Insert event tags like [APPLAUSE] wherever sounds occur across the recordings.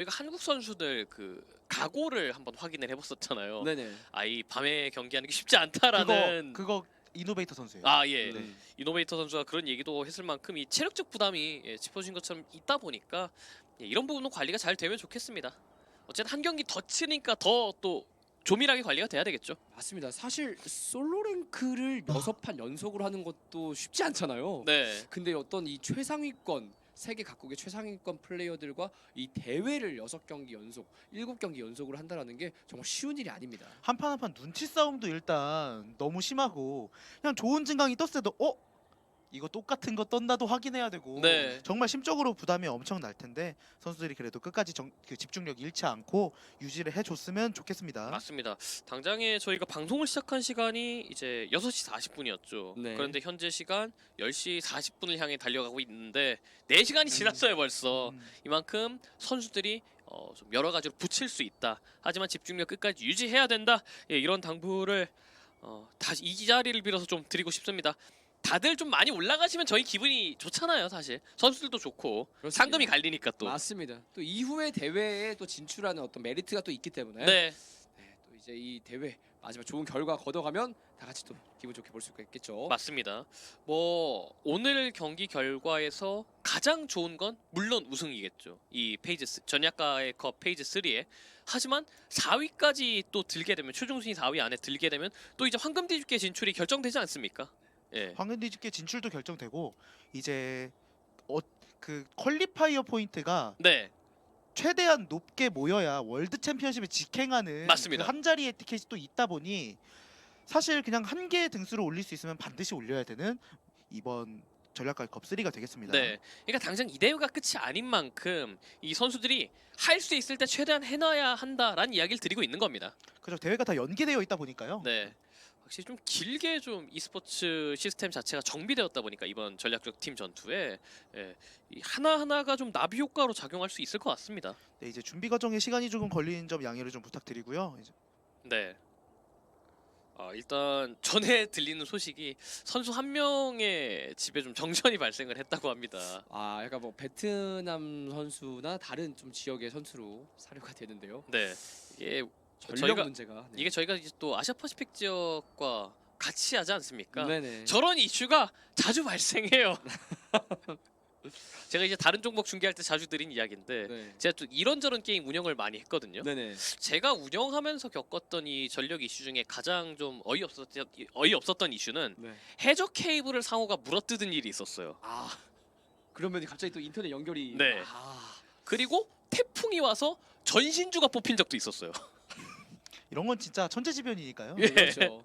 저희가 한국 선수들 그 각오를 한번 확인을 해봤었잖아요. 네네. 아이 밤에 경기하는 게 쉽지 않다라는 그거 그거 이노베이터 선수예요. 아 예. 네. 이노베이터 선수가 그런 얘기도 했을 만큼 이 체력적 부담이 예, 짚어진 것처럼 있다 보니까 예, 이런 부분은 관리가 잘 되면 좋겠습니다. 어쨌든 한 경기 더 치니까 더 또 조밀하게 관리가 돼야 되겠죠. 맞습니다. 사실 솔로 랭크를 여섯 판 연속으로 하는 것도 쉽지 않잖아요. 네. 근데 어떤 이 최상위권 세계 각국의 최상위권 플레이어들과 이 대회를 여섯 경기 연속, 일곱 경기 연속으로 한다라는 게 정말 쉬운 일이 아닙니다. 한 판 한 판 눈치 싸움도 일단 너무 심하고 그냥 좋은 증강이 떴을 때도 어 이거 똑같은 거 떴나도 확인해야 되고 네. 정말 심적으로 부담이 엄청 날 텐데 선수들이 그래도 끝까지 정, 그 집중력 잃지 않고 유지를 해줬으면 좋겠습니다. 맞습니다. 당장에 저희가 방송을 시작한 시간이 이제 6시 40분이었죠. 네. 그런데 현재 시간 10시 40분을 향해 달려가고 있는데 4시간이 지났어요 벌써. 음, 이만큼 선수들이 어, 좀 여러 가지로 붙일 수 있다. 하지만 집중력 끝까지 유지해야 된다. 예, 이런 당부를 어, 다시 이 자리를 빌어서 좀 드리고 싶습니다. 다들 좀 많이 올라가시면 저희 기분이 좋잖아요, 사실. 선수들도 좋고 그렇습니다. 상금이 갈리니까 또. 맞습니다. 또 이후에 대회에 또 진출하는 어떤 메리트가 또 있기 때문에 네, 네, 또 이제 이 대회 마지막 좋은 결과 거둬가면 다 같이 또 기분 좋게 볼 수 있겠죠. 맞습니다. 뭐 오늘 경기 결과에서 가장 좋은 건 물론 우승이겠죠. 이 페이지 스- 전략가의 컵 페이지 3에 하지만 4위까지 또 들게 되면 최종 순위 4위 안에 들게 되면 또 이제 황금 뒤집기 진출이 결정되지 않습니까? 예. 황금디집계 진출도 결정되고 이제 어, 그 퀄리파이어 포인트가 네. 최대한 높게 모여야 월드 챔피언십에 직행하는 맞습니다. 그 한 자리의 티켓이 또 있다 보니 사실 그냥 한 개의 등수를 올릴 수 있으면 반드시 올려야 되는 이번 전략가 컵 3가 되겠습니다. 네. 그러니까 당장 이 대회가 끝이 아닌 만큼 이 선수들이 할 수 있을 때 최대한 해놔야 한다라는 이야기를 드리고 있는 겁니다. 그죠 대회가 다 연기되어 있다 보니까요. 네. 확실히 좀 길게 좀 e스포츠 시스템 자체가 정비되었다 보니까 이번 전략적 팀 전투에 예, 이 하나하나가 좀 나비 효과로 작용할 수 있을 것 같습니다. 네, 이제 준비 과정에 시간이 조금 걸리는 점 양해를 좀 부탁드리고요. 이제 네. 아, 일단 전에 [LAUGHS] 들리는 소식이 선수 한 명의 집에 좀 정전이 발생을 했다고 합니다. 아, 약간 뭐 베트남 선수나 다른 좀 지역의 선수로 사료가 되는데요. 네. 이게 전력 저희가- 문제가 네. 이게 저희가 이제 또 아시아 퍼시픽 지역과 같이 하지 않습니까? 네네. 저런 이슈가 자주 발생해요. [LAUGHS] 제가 이제 다른 종목 중계할 때 자주 드린 이야기인데 네. 제가 또 이런저런 게임 운영을 많이 했거든요. 네네. 제가 운영하면서 겪었던 이 전력 이슈 중에 가장 좀 어이없었던 어이없었던 이슈는 네. 해적 케이블을 상호가 물어뜯은 일이 있었어요. 아 그러면 갑자기 또 인터넷 연결이 네. 아, 그리고 태풍이 와서 전신주가 뽑힌 적도 있었어요. [LAUGHS] 이런 건 진짜 천재지변이니까요. 예. 그렇죠.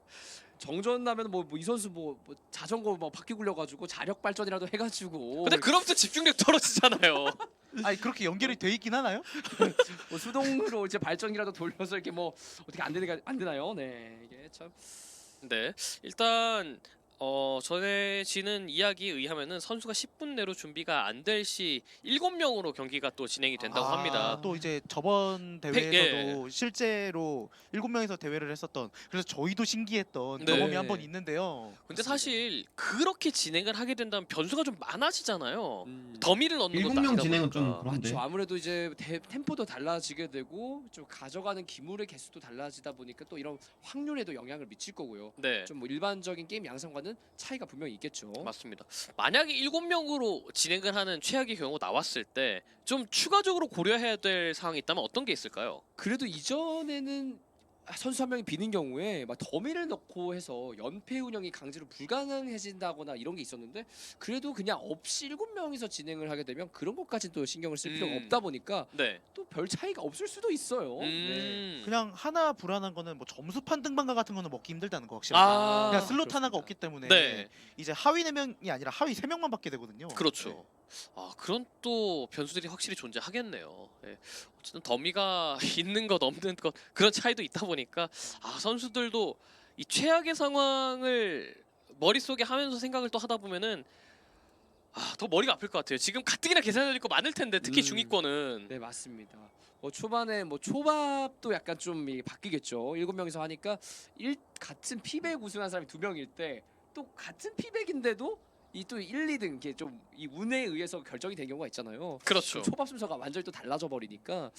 정전 나면 뭐 이 선수 뭐, 뭐 자전거 막 바퀴 굴려가지고 자력 발전이라도 해가지고 근데 그럼부터 집중력 떨어지잖아요. [LAUGHS] 아니 그렇게 연결이 돼 있긴 하나요? [LAUGHS] 뭐 수동으로 이제 발전기라도 돌려서 이렇게 뭐 어떻게 안 되는 안 되나요? 네 이게 참 네, 일단 어 전해지는 이야기에 의하면은 선수가 10분 내로 준비가 안 될 시 7명으로 경기가 또 진행이 된다고 아, 합니다. 또 이제 저번 예. 대회에서도 실제로 일곱 명에서 대회를 했었던 그래서 저희도 신기했던 네. 경험이 한 번 있는데요. 근데 사실 그렇게 진행을 하게 된다면 변수가 좀 많아지잖아요. 음, 더미를 넣는 것도 일곱 명 아니다 진행은 보니까. 좀 그런데. 그렇죠. 아무래도 이제 대- 템포도 달라지게 되고 좀 가져가는 기물의 개수도 달라지다 보니까 또 이런 확률에도 영향을 미칠 거고요. 네. 좀뭐 일반적인 게임 양상과는 차이가 분명히 있겠죠. 맞습니다. 만약에 7명으로 진행을 하는 최악의 경우 나왔을 때 좀 추가적으로 고려해야 될 사항이 있다면 어떤 게 있을까요? 그래도 이전에는 선수 한 명이 비는 경우에 막 더미를 넣고 해서 연패 운영이 강제로 불가능해진다거나 이런 게 있었는데 그래도 그냥 없이 일곱 명이서 진행을 하게 되면 그런 것까지 또 신경을 쓸 필요가 음. 없다 보니까 네. 또 별 차이가 없을 수도 있어요. 네. 음. 그냥 하나 불안한 거는 뭐 점수판 등반가 같은 거는 먹기 힘들다는 거 확실히. 아. 그냥 슬롯 하나가 그렇습니다. 없기 때문에 네. 이제 하위 네 명이 아니라 하위 세 명만 받게 되거든요. 그렇죠. 네. 아 그런 또 변수들이 확실히 존재하겠네요. 예. 어쨌든 더미가 [LAUGHS] 있는 것 없는 것 그런 차이도 있다 보니까 아 선수들도 이 최악의 상황을 머릿속에 하면서 생각을 또 하다 보면은 아 더 머리가 아플 것 같아요. 지금 가뜩이나 계산해야 될거 많을 텐데 특히 음. 중위권은 네 맞습니다. 뭐 초반에 뭐 초밥도 약간 좀 이게 바뀌겠죠. 일곱 명이서 하니까 일 같은 피백 우승한 사람이 두 명일 때 또 같은 피백인데도 이 또 1, 2등 이게 좀 이 운에 의해서 결정이 된 경우가 있잖아요. 그렇죠. 초밥 순서가 완전히 또 달라져 버리니까